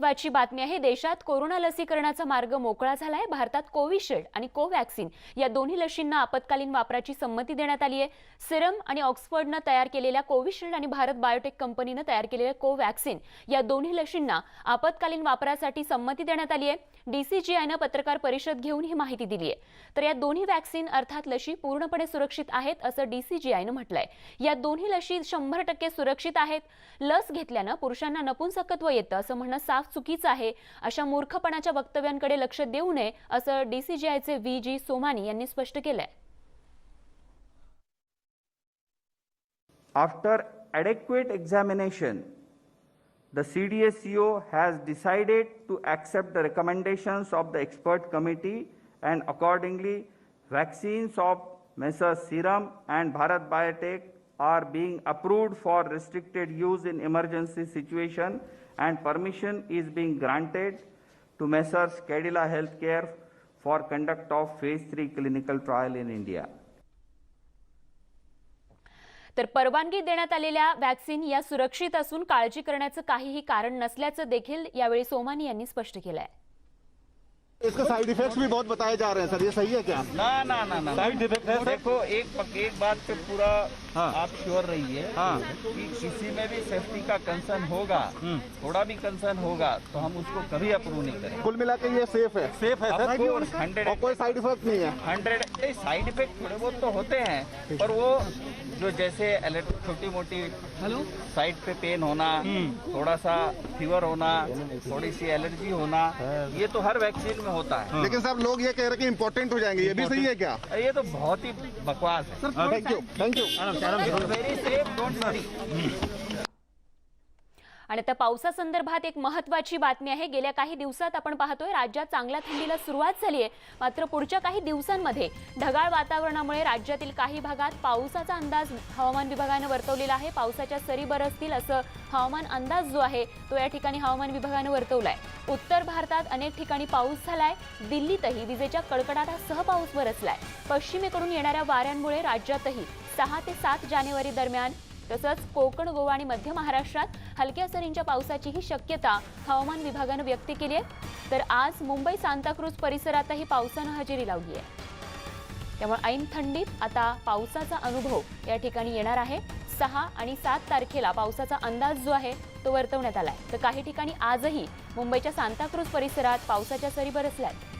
महत्वाची बातमी आहे देशात कोरोना लसीकरणाचा मार्ग मोकळा झाला आहे भारतात कोविशिल्ड आणि कोवॅक्सिन या दोन्ही लशींना आपत्कालीन वापराची संमती देण्यात आली आहे. सिरम आणि ऑक्सफर्डनं तयार केलेल्या कोविशिल्ड आणि भारत बायोटेक कंपनीनं तयार केलेल्या कोवॅक्सिन या दोन्ही लशींना आपत्कालीन वापरासाठी संमती देण्यात आली आहे. डीसीजीआयनं पत्रकार परिषद घेऊन ही माहिती दिली आहे. तर या दोन्ही वॅक्सिन अर्थात लशी पूर्णपणे सुरक्षित आहेत असं डीसीजीआयनं म्हटलंय. या दोन्ही लशी शंभर टक्के सुरक्षित आहेत. लस घेतल्यानं पुरुषांना नपुंसकत्व येतं असं म्हणणं साफ चुकीचं आहे अशा मूर्खपणाच्या वक्तव्यांकडे लक्ष देऊ नये असं डीसीजीआयचे व्ही जी सोमानी यांनी स्पष्ट केलंय After adequate examination, the CDSCO has decided to accept the recommendations of the expert committee and accordingly, vaccines of Messrs. Serum and Bharat Biotech are being approved for restricted use in emergency situation and permission is being granted to Messrs. Cadilla Healthcare for conduct of phase 3 clinical trial in India. तर परवानगी देण्यात आलेल्या vaccine या सुरक्षित असून काळजी करण्याचं काहीही कारण नसल्याचं देखील यावेळी सोमानी यांनी स्पष्ट केलं आहे इसके साइड इफेक्ट्स भी बहुत बताए जा रहे हैं सर। ये सही है क्या? ना ना ना ना साइड इफ़ेक्ट है देखो एक पक- एक बात पे पूरा हाँ। आप श्योर रहिए हाँ। कि किसी में भी सेफ्टी का कंसर्न होगा थोड़ा भी कंसर्न होगा तो हम उसको कभी अप्रूव नहीं करेंगे। कुल मिला के ये सेफ़ है। सेफ़ है 100 और कोई साइड इफ़ेक्ट नहीं है। हंड्रेड साइड इफ़ेक्ट थोड़े बहुत तो होते हैं पर वो जो जैसे छोटी मोटी साइड पे पेन होना थोड़ा सा फीवर होना थोड़ी सी एलर्जी होना ये तो हर वैक्सीन में होता है? लेकिन साहब लोग ये कह रहे हैं कि इम्पोर्टेंट हो जाएंगे। ये भी सही है क्या? ये तो बहुत ही बकवास है। Thank you thank you very safe don't worry आणि आता पावसासंदर्भात एक महत्वाची बातमी आहे. गेल्या काही दिवसात आपण पाहतोय राज्यात चांगल्या थंडीला सुरुवात झाली आहे. मात्र पुढच्या काही दिवसांमध्ये ढगाळ वातावरणामुळे राज्यातील काही भागात पावसाचा अंदाज हवामान विभागानं वर्तवलेला आहे. पावसाच्या सरी बरसतील असं हवामान अंदाज जो आहे तो या ठिकाणी हवामान विभागानं वर्तवला आहे उत्तर भारतात अनेक ठिकाणी पाऊस झालाय. दिल्लीतही विजेच्या कडकडाटासह पाऊस बरसलाय. पश्चिमेकडून येणाऱ्या वाऱ्यांमुळे राज्यातही सहा ते सात जानेवारी दरम्यान तसंच कोकण गोवा आणि मध्य महाराष्ट्रात हलक्या सरींच्या पावसाचीही शक्यता हवामान विभागानं व्यक्त केली आहे. तर आज मुंबई सांताक्रूज परिसरातही पावसानं हजेरी लावली आहे. त्यामुळे ऐन थंडीत आता पावसाचा अनुभव या ठिकाणी येणार आहे. सहा आणि सात तारखेला पावसाचा अंदाज जो आहे तो वर्तवण्यात आला आहे तर काही ठिकाणी आजही मुंबईच्या सांताक्रूज परिसरात पावसाच्या सरी बरसल्यात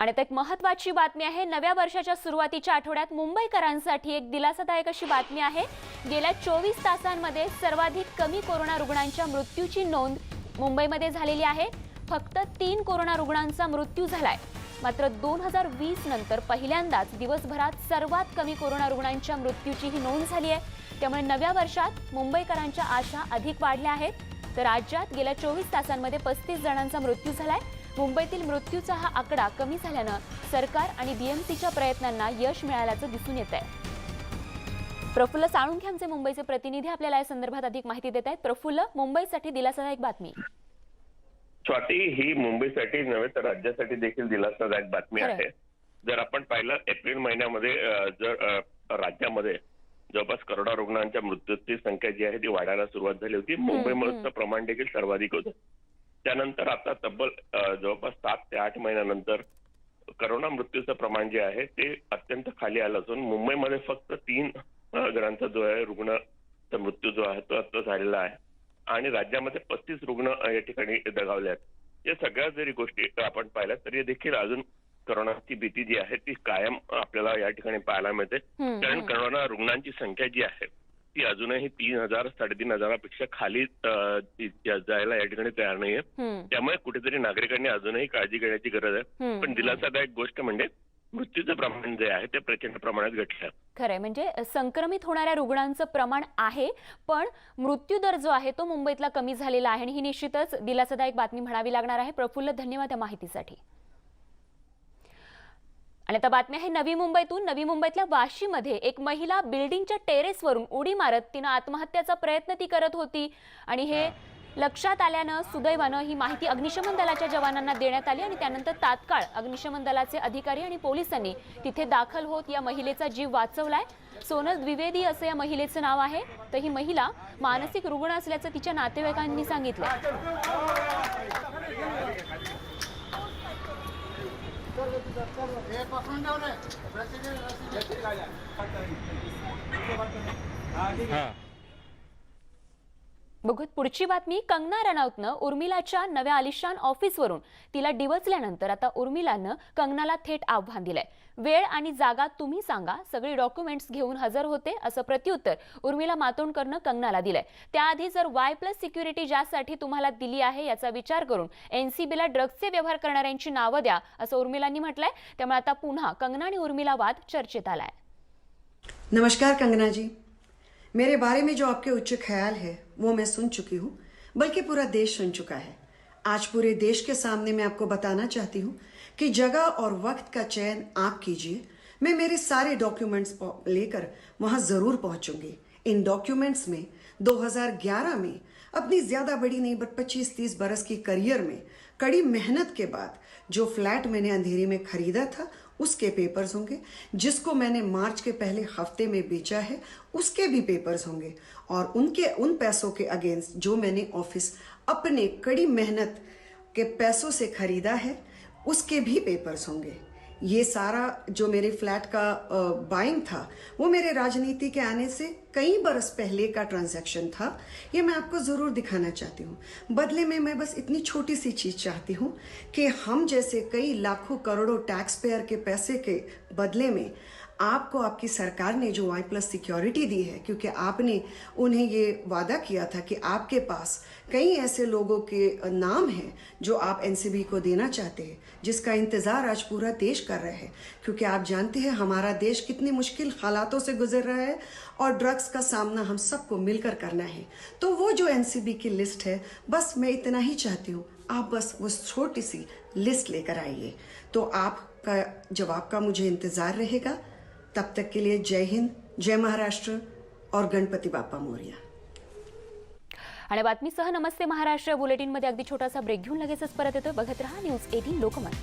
आणि आता एक महत्वाची बातमी आहे. नव्या वर्षाच्या सुरुवातीच्या आठवड्यात मुंबईकरांसाठी एक दिलासादायक अशी बातमी आहे. गेल्या चोवीस तासांमध्ये सर्वाधिक कमी कोरोना रुग्णांच्या मृत्यूची नोंद मुंबईमध्ये झालेली आहे. फक्त तीन कोरोना रुग्णांचा मृत्यू झालाय. मात्र दोन हजार वीस नंतर पहिल्यांदाच दिवसभरात सर्वात कमी कोरोना रुग्णांच्या मृत्यूची ही नोंद झाली आहे. त्यामुळे नव्या वर्षात मुंबईकरांच्या आशा अधिक वाढल्या आहेत. तर राज्यात गेल्या चोवीस तासांमध्ये पस्तीस जणांचा मृत्यू झालाय. मुंबईतील मृत्यूचा हा आकडा कमी झाल्यानं सरकार आणि बीएमसीच्या प्रयत्नांना यश मिळाल्याचं दिसून येत आहे प्रफुल्ल साळुंखे आमचे मुंबईचे प्रतिनिधी आपल्याला या संदर्भात अधिक माहिती देत आहेत. प्रफुल्ल मुंबईसाठी दिलासादायक बातमी. स्वाती ही मुंबईसाठी नव्हे तर राज्यासाठी देखील दिलासादायक बातमी. आहे. जर आपण पाहिलं एप्रिल महिन्यामध्ये जर राज्यामध्ये जवळपास करोडो रुग्णांच्या मृत्यूची संख्या जी आहे ती वाढायला सुरुवात झाली होती. मुंबईमधलं प्रमाण देखील सर्वाधिक होतं. त्यानंतर आता तब्बल जवळपास सात ते आठ महिन्यानंतर करोना मृत्यूचं प्रमाण जे आहे ते अत्यंत खाली आलं असून मुंबईमध्ये फक्त तीन जणांचा जो आहे रुग्णाचा मृत्यू जो आहे तो आता झालेला आहे. आणि राज्यामध्ये पस्तीस रुग्ण या ठिकाणी दगावले आहेत. या सगळ्या जरी गोष्टी आपण पाहिल्या तरी देखील अजून करोनाची भीती जी आहे ती कायम आपल्याला या ठिकाणी पाहायला मिळते. कारण. करोना रुग्णांची संख्या जी आहे ती अजूनही तीन हजार साडेतीन हजारापेक्षा खाली जायला या ठिकाणी तयार नाहीये. त्यामुळे कुठेतरी नागरिकांनी अजूनही काळजी घेण्याची गरज आहे. पण दिलासादायक गोष्ट म्हणजे मृत्यूचं प्रमाण जे आहे ते प्रचंड प्रमाणात घटलं. खरंय. म्हणजे संक्रमित होणाऱ्या रुग्णांचं प्रमाण आहे पण मृत्यूदर जो आहे तो मुंबईतला कमी झालेला आहे. आणि ही निश्चितच दिलासादायक बातमी म्हणावी लागणार आहे. प्रफुल्ल धन्यवाद या माहितीसाठी. आणि आता बातमी आहे नवी मुंबईतून. नवी मुंबईतल्या वाशीमध्ये एक महिला बिल्डिंगच्या टेरेसवरून उडी मारत तिनं आत्महत्याचा प्रयत्न ती करत होती. आणि हे लक्षात आल्यानं सुदैवानं ही माहिती अग्निशमन दलाच्या जवानांना देण्यात आली आणि त्यानंतर तात्काळ अग्निशमन दलाचे अधिकारी आणि पोलिसांनी तिथे दाखल होत या महिलेचा जीव वाचवलाय. सोनल द्विवेदी असं या महिलेचं नाव आहे. तर ही महिला मानसिक रुग्ण असल्याचं तिच्या नातेवाईकांनी सांगितलं हां. बघूत पुढची बातमी कंगना रनौतनं उर्मिलाच्या नव्या आलिशान ऑफिसवरून. तिला डिवचल्यानंतर आता उर्मिलानं कंगनाला थेट आव्हान दिलंय. वेळ आणि जागा तुम्ही सांगा सगळी डॉक्युमेंट्स घेऊन हजर होते असं प्रत्युत्तर उर्मिला मातोंडकरनं कंगनाला दिलंय. त्याआधी जर वाय प्लस सिक्युरिटी ज्यासाठी तुम्हाला दिली आहे याचा विचार करून एनसीबीला ड्रग्सचे व्यवहार करणाऱ्यांची नावं द्या असं उर्मिलांनी म्हटलंय. त्यामुळे आता पुन्हा कंगना आणि उर्मिला वाद चर्चेत आलाय. नमस्कार कंगना जी मेरे बारे में जो आपके उच्च ख्याल है वो मैं सुन चुकी हूँ, बल्कि पूरा देश सुन चुका है। आज पूरे देश के सामने मैं आपको बताना चाहती हूँ कि जगह और वक्त का चयन आप कीजिए। मैं मेरे सारे डॉक्यूमेंट्स लेकर वहाँ ज़रूर पहुँचूँगी। इन डॉक्यूमेंट्स में 2011 में अपनी ज़्यादा बड़ी नहीं, बट 25-30 बरस की करियर में कड़ी मेहनत के बाद जो फ्लैट मैंने अंधेरी में खरीदा था उसके पेपर्स होंगे, जिसको मैंने मार्च के पहले हफ़्ते में बेचा है, उसके भी पेपर्स होंगे। और उनके, उन पैसों के अगेंस्ट जो मैंने ऑफ़िस अपने कड़ी मेहनत के पैसों से खरीदा है, उसके भी पेपर्स होंगे। ये सारा जो मेरे फ्लैट का बाइंग था, वो मेरे राजनीति के आने से कई बरस पहले का ट्रांजैक्शन था। ये मैं आपको ज़रूर दिखाना चाहती हूँ। बदले में मैं बस इतनी छोटी सी चीज़ चाहती हूँ कि हम जैसे कई लाखों करोड़ों टैक्स पेयर के पैसे के बदले में आपको आपकी सरकार ने जो वाई प्लस सिक्योरिटी दी है, क्योंकि आपने उन्हें ये वादा किया था कि आपके पास कई ऐसे लोगों के नाम हैं जो आप एनसीबी को देना चाहते हैं, जिसका इंतज़ार आज पूरा देश कर रहा है। क्योंकि आप जानते हैं, हमारा देश कितनी मुश्किल हालातों से गुजर रहा है और ड्रग्स का सामना हम सबको मिलकर करना है। तो वो जो एनसीबी की लिस्ट है, बस मैं इतना ही चाहती हूँ, आप बस वो छोटी सी लिस्ट लेकर आइए। तो आपका जवाब का मुझे इंतज़ार रहेगा। तब तक के लिए जय हिंद जय महाराष्ट्र और गणपती बाप्पा मोर्या। आणि बातमीसह नमस्ते महाराष्ट्र बुलेटिनमध्ये अगदी छोटासा ब्रेक घेऊन लगेचच परत येतोय. बघत रहा न्यूज एटीन लोकमत.